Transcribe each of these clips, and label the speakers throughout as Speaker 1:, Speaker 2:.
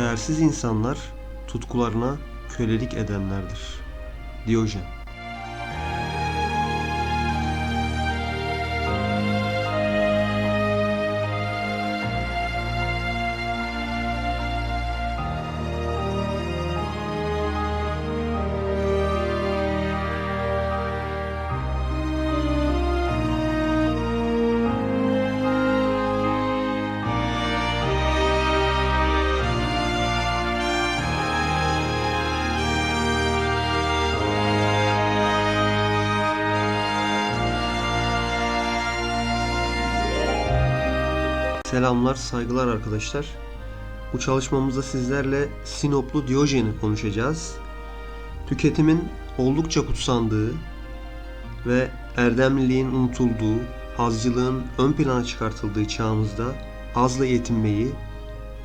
Speaker 1: Değersiz insanlar tutkularına kölelik edenlerdir. Diyojen Selamlar, saygılar arkadaşlar. Bu çalışmamızda sizlerle Sinoplu Diyojen'i konuşacağız. Tüketimin oldukça kutsandığı ve erdemliliğin unutulduğu, hazcılığın ön plana çıkartıldığı çağımızda azla yetinmeyi,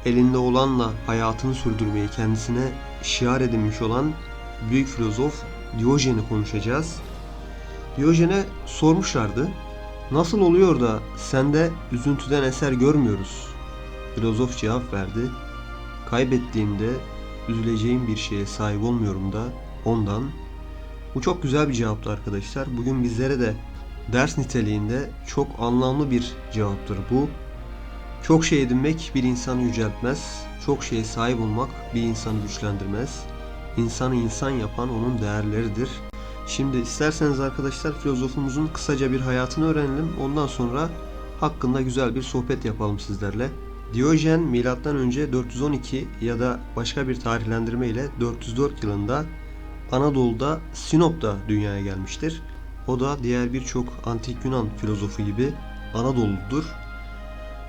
Speaker 1: elinde olanla hayatını sürdürmeyi kendisine şiar edinmiş olan büyük filozof Diyojen'i konuşacağız. Diyojen'e sormuşlardı. Nasıl oluyor da sende üzüntüden eser görmüyoruz? Filozof cevap verdi. Kaybettiğimde üzüleceğim bir şeye sahip olmuyorum da ondan. Bu çok güzel bir cevaptı arkadaşlar. Bugün bizlere de ders niteliğinde çok anlamlı bir cevaptır bu. Çok şey edinmek bir insanı yüceltmez. Çok şeye sahip olmak bir insanı güçlendirmez. İnsanı insan yapan onun değerleridir. Şimdi isterseniz arkadaşlar filozofumuzun kısaca bir hayatını öğrenelim. Ondan sonra hakkında güzel bir sohbet yapalım sizlerle. Diyojen M.Ö. 412 ya da başka bir tarihlendirme ile 404 yılında Anadolu'da Sinop'ta dünyaya gelmiştir. O da diğer birçok antik Yunan filozofu gibi Anadolu'dur.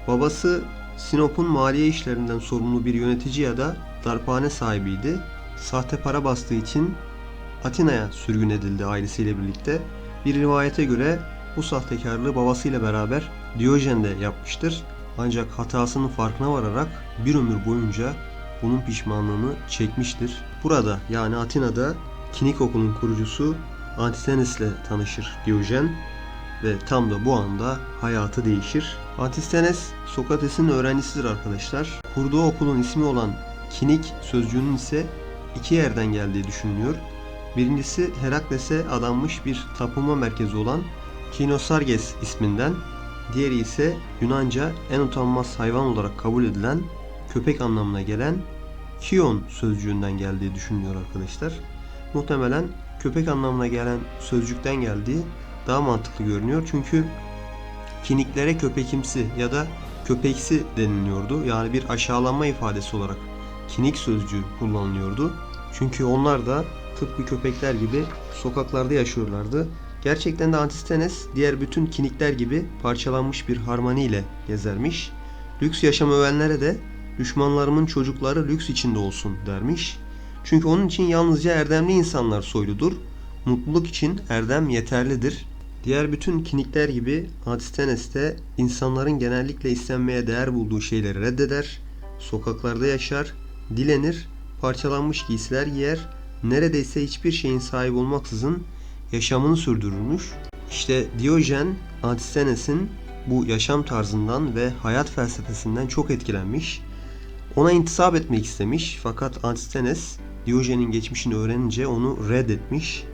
Speaker 1: Babası Sinop'un maliye işlerinden sorumlu bir yönetici ya da darphane sahibiydi. Sahte para bastığı için Atina'ya sürgün edildi ailesiyle birlikte. Bir rivayete göre bu sahtekarlığı babasıyla beraber Diyojen de yapmıştır. Ancak hatasının farkına vararak bir ömür boyunca bunun pişmanlığını çekmiştir. Burada yani Atina'da Kinik okulun kurucusu Antistenes ile tanışır Diyojen ve tam da bu anda hayatı değişir. Antistenes Sokrates'in öğrencisidir arkadaşlar. Kurduğu okulun ismi olan Kinik sözcüğünün ise iki yerden geldiği düşünülüyor. Birincisi Herakles'e adanmış bir tapınma merkezi olan Kinosarges isminden, diğeri ise Yunanca en utanmaz hayvan olarak kabul edilen köpek anlamına gelen Kion sözcüğünden geldiği düşünülüyor arkadaşlar. Muhtemelen köpek anlamına gelen sözcükten geldiği daha mantıklı görünüyor. Çünkü kiniklere köpekimsi ya da köpeksi deniliyordu. Yani bir aşağılanma ifadesi olarak kinik sözcüğü kullanılıyordu. Çünkü onlar da tıpkı köpekler gibi sokaklarda yaşıyorlardı. Gerçekten de Antistenes diğer bütün kinikler gibi parçalanmış bir harmoni ile gezermiş. Lüks yaşam övenlere de düşmanlarımın çocukları lüks içinde olsun dermiş. Çünkü onun için yalnızca erdemli insanlar soyludur. Mutluluk için erdem yeterlidir. Diğer bütün kinikler gibi Antistenes de insanların genellikle istenmeye değer bulduğu şeyleri reddeder, sokaklarda yaşar, dilenir, parçalanmış giysiler giyer, neredeyse hiçbir şeyin sahip olmaksızın yaşamını sürdürürmüş. İşte Diyojen Antistenes'in bu yaşam tarzından ve hayat felsefesinden çok etkilenmiş. Ona intisap etmek istemiş fakat Antistenes Diyojen'in geçmişini öğrenince onu reddetmiş.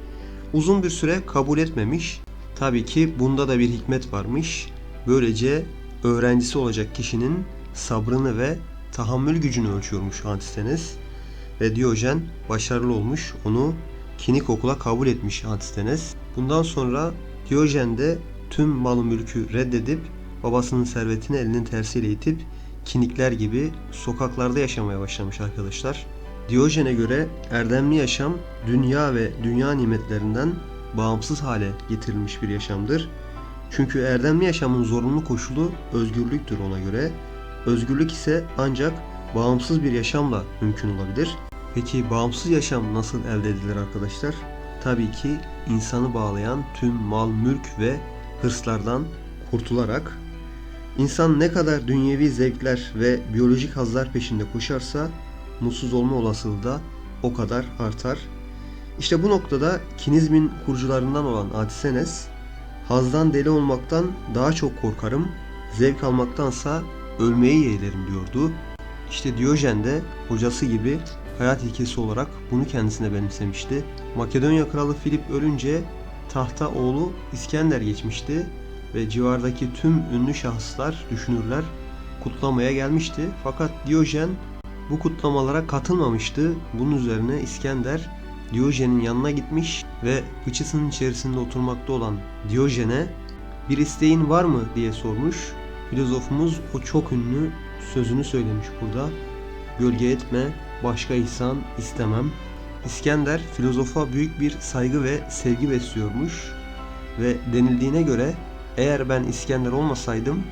Speaker 1: Uzun bir süre kabul etmemiş. Tabii ki bunda da bir hikmet varmış. Böylece öğrencisi olacak kişinin sabrını ve tahammül gücünü ölçüyormuş Antistenes. Ve Diyojen başarılı olmuş. Onu Kinik okula kabul etmiş Antistenes. Bundan sonra Diyojen de tüm malı mülkü reddedip babasının servetini elinin tersiyle itip kinikler gibi sokaklarda yaşamaya başlamış arkadaşlar. Diyojen'e göre erdemli yaşam dünya ve dünya nimetlerinden bağımsız hale getirilmiş bir yaşamdır. Çünkü erdemli yaşamın zorunlu koşulu özgürlüktür ona göre. Özgürlük ise ancak bağımsız bir yaşamla mümkün olabilir. Peki bağımsız yaşam nasıl elde edilir arkadaşlar? Tabii ki insanı bağlayan tüm mal, mülk ve hırslardan kurtularak İnsan ne kadar dünyevi zevkler ve biyolojik hazlar peşinde koşarsa mutsuz olma olasılığı da o kadar artar. İşte bu noktada kinizmin kurucularından olan Antisenes, hazdan deli olmaktan daha çok korkarım, zevk almaktansa ölmeyi yeğlerim diyordu. İşte Diyojen de hocası gibi hayat ilkesi olarak bunu kendisine benimsemişti. Makedonya kralı Filip ölünce tahta oğlu İskender geçmişti ve civardaki tüm ünlü şahıslar, düşünürler kutlamaya gelmişti. Fakat Diyojen bu kutlamalara katılmamıştı. Bunun üzerine İskender Diyojen'in yanına gitmiş ve fıçısının içerisinde oturmakta olan Diyojen'e bir isteğin var mı diye sormuş. Filozofumuz o çok ünlü sözünü söylemiş burada. Gölge etme, başka ihsan istemem. İskender filozofa büyük bir saygı ve sevgi besliyormuş ve denildiğine göre eğer ben İskender olmasaydım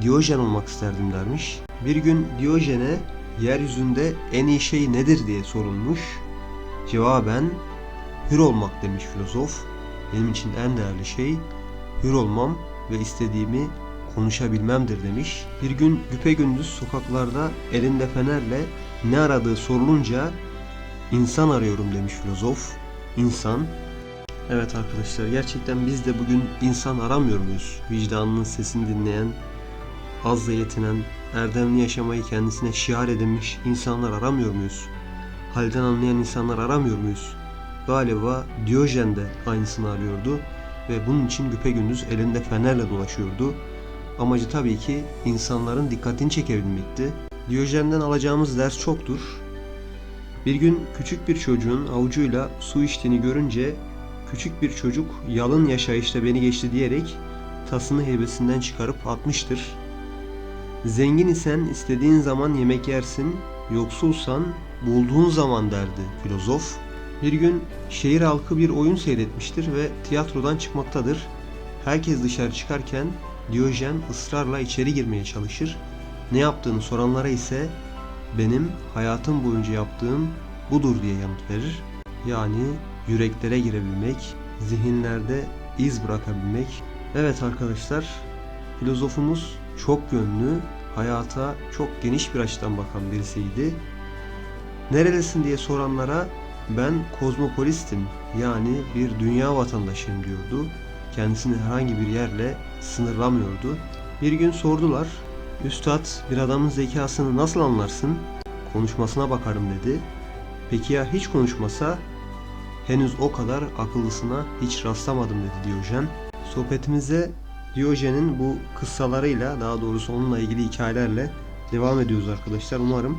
Speaker 1: Diyojen olmak isterdim dermiş. Bir gün Diyojen'e yeryüzünde en iyi şey nedir diye sorulmuş. Cevaben hür olmak demiş filozof. Benim için en değerli şey hür olmam ve istediğimi konuşabilmemdir demiş. Bir gün güpegündüz sokaklarda elinde fenerle ne aradığı sorulunca insan arıyorum demiş filozof. İnsan. Evet arkadaşlar gerçekten biz de bugün insan aramıyor muyuz? Vicdanının sesini dinleyen, azla yetinen, erdemli yaşamayı kendisine şiar edinmiş insanlar aramıyor muyuz? Halden anlayan insanlar aramıyor muyuz? Galiba Diyojen de aynısını arıyordu ve bunun için güpegündüz elinde fenerle dolaşıyordu. Amacı tabii ki insanların dikkatini çekebilmekti. Diyojen'den alacağımız ders çoktur. Bir gün küçük bir çocuğun avucuyla su içtiğini görünce küçük bir çocuk yalın yaşayışta beni geçti diyerek tasını heybesinden çıkarıp atmıştır. Zengin isen istediğin zaman yemek yersin, yoksulsan bulduğun zaman derdi filozof. Bir gün şehir halkı bir oyun seyretmiştir ve tiyatrodan çıkmaktadır. Herkes dışarı çıkarken Diyojen ısrarla içeri girmeye çalışır. Ne yaptığını soranlara ise benim hayatım boyunca yaptığım budur diye yanıt verir. Yani yüreklere girebilmek, zihinlerde iz bırakabilmek. Evet arkadaşlar, filozofumuz çok yönlü, hayata çok geniş bir açıdan bakan birisiydi. Nerelisin diye soranlara ben kozmopolistim yani bir dünya vatandaşıyım diyordu. Kendisini herhangi bir yerle sınırlamıyordu. Bir gün sordular, Üstad bir adamın zekasını nasıl anlarsın? Konuşmasına bakarım dedi. Peki ya hiç konuşmasa? Henüz o kadar akıllısına hiç rastlamadım dedi Diyojen. Sohbetimize Diyojen'in bu kıssalarıyla daha doğrusu onunla ilgili hikayelerle devam ediyoruz arkadaşlar. Umarım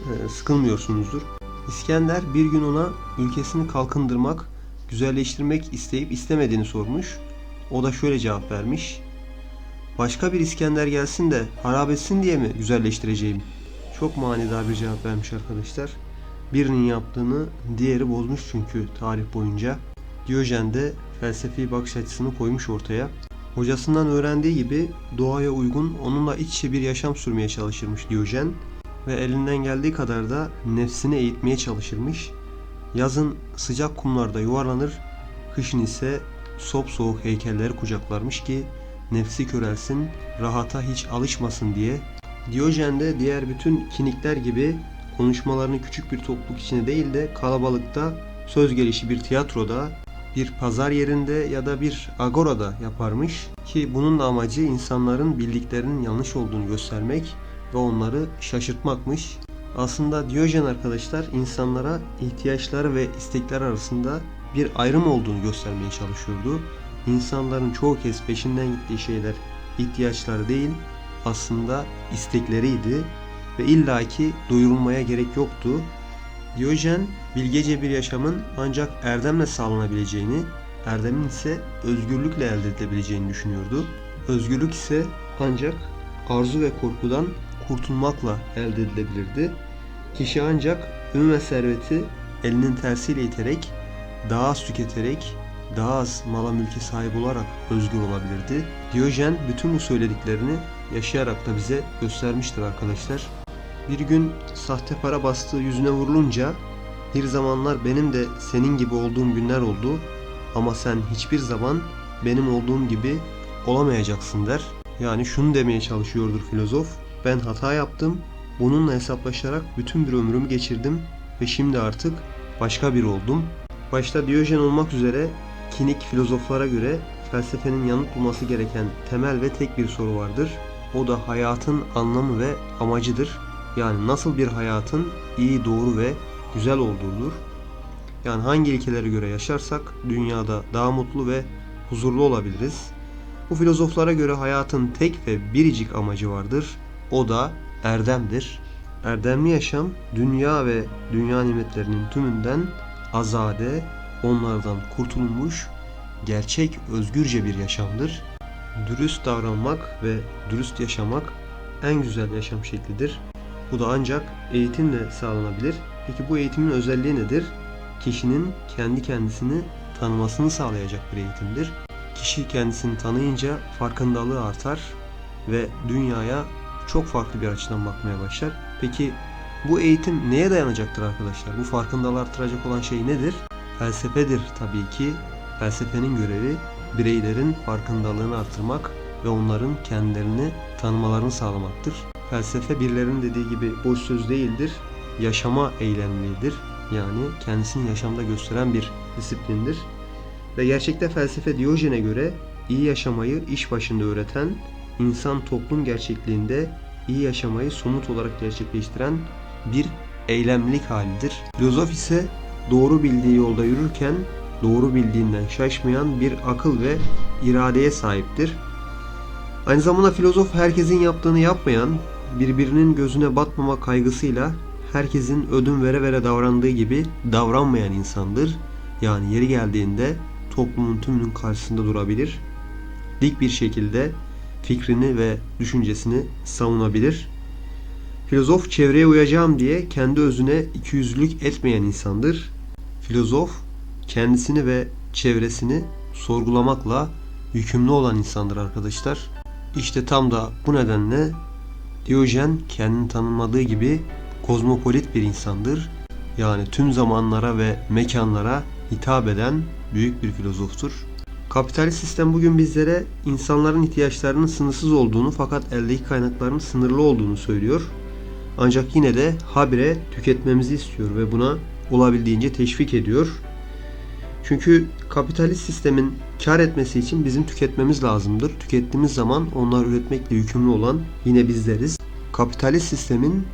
Speaker 1: e, sıkılmıyorsunuzdur. İskender bir gün ona ülkesini kalkındırmak, güzelleştirmek isteyip istemediğini sormuş. O da şöyle cevap vermiş. Başka bir İskender gelsin de harap etsin diye mi güzelleştireceğim? Çok manidar bir cevap vermiş arkadaşlar. Birinin yaptığını diğeri bozmuş çünkü tarih boyunca. Diyojen de felsefi bakış açısını koymuş ortaya. Hocasından öğrendiği gibi doğaya uygun onunla iç içe bir yaşam sürmeye çalışırmış Diyojen ve elinden geldiği kadar da nefsini eğitmeye çalışırmış. Yazın sıcak kumlarda yuvarlanır, kışın ise sop soğuk heykelleri kucaklarmış ki nefsi körelsin, rahata hiç alışmasın diye. Diyojen de diğer bütün kinikler gibi konuşmalarını küçük bir topluluk içinde değil de kalabalıkta söz gelişi bir tiyatroda, bir pazar yerinde ya da bir agorada yaparmış ki bunun da amacı insanların bildiklerinin yanlış olduğunu göstermek ve onları şaşırtmakmış. Aslında Diyojen arkadaşlar insanlara ihtiyaçları ve istekler arasında bir ayrım olduğunu göstermeye çalışıyordu. İnsanların çoğu kez peşinden gittiği şeyler ihtiyaçları değil aslında istekleriydi ve illaki doyurulmaya gerek yoktu. Diyojen bilgece bir yaşamın ancak erdemle sağlanabileceğini, erdemin ise özgürlükle elde edilebileceğini düşünüyordu. Özgürlük ise ancak arzu ve korkudan kurtulmakla elde edilebilirdi. Kişi ancak ün ve serveti elinin tersiyle iterek, daha az tüketerek, daha az mala mülke sahip olarak özgür olabilirdi. Diyojen bütün bu söylediklerini yaşayarak da bize göstermiştir arkadaşlar. Bir gün sahte para bastığı yüzüne vurulunca bir zamanlar benim de senin gibi olduğum günler oldu ama sen hiçbir zaman benim olduğum gibi olamayacaksın der. Yani şunu demeye çalışıyordur filozof. Ben hata yaptım. Bununla hesaplaşarak bütün bir ömrümü geçirdim ve şimdi artık başka biri oldum. Başta Diyojen olmak üzere kinik filozoflara göre felsefenin yanıt bulması gereken temel ve tek bir soru vardır. O da hayatın anlamı ve amacıdır. Yani nasıl bir hayatın iyi, doğru ve güzel olduğudur. Yani hangi ilkelere göre yaşarsak dünyada daha mutlu ve huzurlu olabiliriz. Bu filozoflara göre hayatın tek ve biricik amacı vardır. O da erdemdir. Erdemli yaşam dünya ve dünya nimetlerinin tümünden azade, onlardan kurtulmuş, gerçek özgürce bir yaşamdır. Dürüst davranmak ve dürüst yaşamak en güzel yaşam şeklidir. Bu da ancak eğitimle sağlanabilir. Peki bu eğitimin özelliği nedir? Kişinin kendi kendisini tanımasını sağlayacak bir eğitimdir. Kişi kendisini tanıyınca farkındalığı artar ve dünyaya çok farklı bir açıdan bakmaya başlar. Peki bu eğitim neye dayanacaktır arkadaşlar? Bu farkındalığı artıracak olan şey nedir? Felsefedir tabii ki. Felsefenin görevi bireylerin farkındalığını artırmak ve onların kendilerini tanımalarını sağlamaktır. Felsefe birilerinin dediği gibi boş söz değildir. Yaşama eylemlidir. Yani kendisini yaşamda gösteren bir disiplindir. Ve gerçekte felsefe Diyojen'e göre iyi yaşamayı iş başında öğreten, insan toplum gerçekliğinde iyi yaşamayı somut olarak gerçekleştiren bir eylemlilik halidir. Filozof ise doğru bildiği yolda yürürken doğru bildiğinden şaşmayan bir akıl ve iradeye sahiptir. Aynı zamanda filozof herkesin yaptığını yapmayan, birbirinin gözüne batmama kaygısıyla herkesin ödün vere vere davrandığı gibi davranmayan insandır. Yani yeri geldiğinde toplumun tümünün karşısında durabilir. Dik bir şekilde fikrini ve düşüncesini savunabilir. Filozof çevreye uyacağım diye kendi özüne ikiyüzlülük etmeyen insandır. Filozof kendisini ve çevresini sorgulamakla yükümlü olan insandır arkadaşlar. İşte tam da bu nedenle Diyojen kendini tanımladığı gibi kozmopolit bir insandır. Yani tüm zamanlara ve mekanlara hitap eden büyük bir filozoftur. Kapitalist sistem bugün bizlere insanların ihtiyaçlarının sınırsız olduğunu fakat eldeki kaynakların sınırlı olduğunu söylüyor. Ancak yine de habire tüketmemizi istiyor ve buna olabildiğince teşvik ediyor. Çünkü kapitalist sistemin kar etmesi için bizim tüketmemiz lazımdır. Tükettiğimiz zaman onlar üretmekle yükümlü olan yine bizleriz. Kapitalist sistemin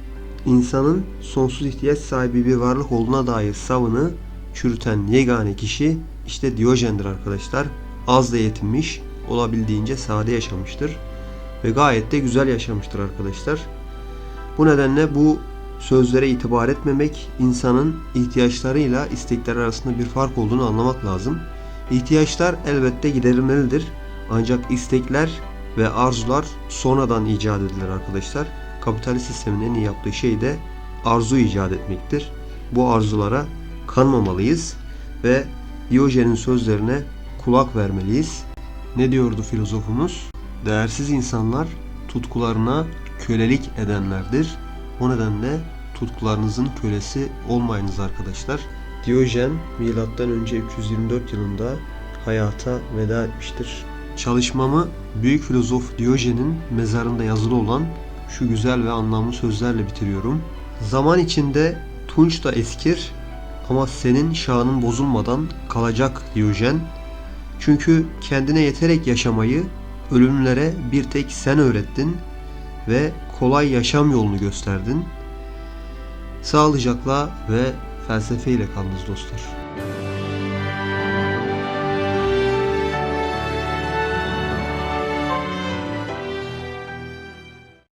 Speaker 1: insanın sonsuz ihtiyaç sahibi bir varlık olduğuna dair savını çürüten yegane kişi işte Diyojen'dir arkadaşlar. Az da yetinmiş, olabildiğince sade yaşamıştır ve gayet de güzel yaşamıştır arkadaşlar. Bu nedenle bu sözlere itibar etmemek, insanın ihtiyaçlarıyla istekler arasında bir fark olduğunu anlamak lazım. İhtiyaçlar elbette giderilmelidir. Ancak istekler ve arzular sonradan icat edilir arkadaşlar. Kapitalist sistemin en iyi yaptığı şey de arzu icat etmektir. Bu arzulara kanmamalıyız ve Diyojen'in sözlerine kulak vermeliyiz. Ne diyordu filozofumuz? Değersiz insanlar tutkularına kölelik edenlerdir. O nedenle tutkularınızın kölesi olmayınız arkadaşlar. Diyojen milattan önce 324 yılında hayata veda etmiştir. Çalışmamı büyük filozof Diyojen'in mezarında yazılı olan şu güzel ve anlamlı sözlerle bitiriyorum. Zaman içinde tunç da eskir ama senin şanın bozulmadan kalacak Diyojen. Çünkü kendine yeterek yaşamayı ölümlere bir tek sen öğrettin ve kolay yaşam yolunu gösterdin. Sağlıcakla ve felsefeyle kalınız dostlar.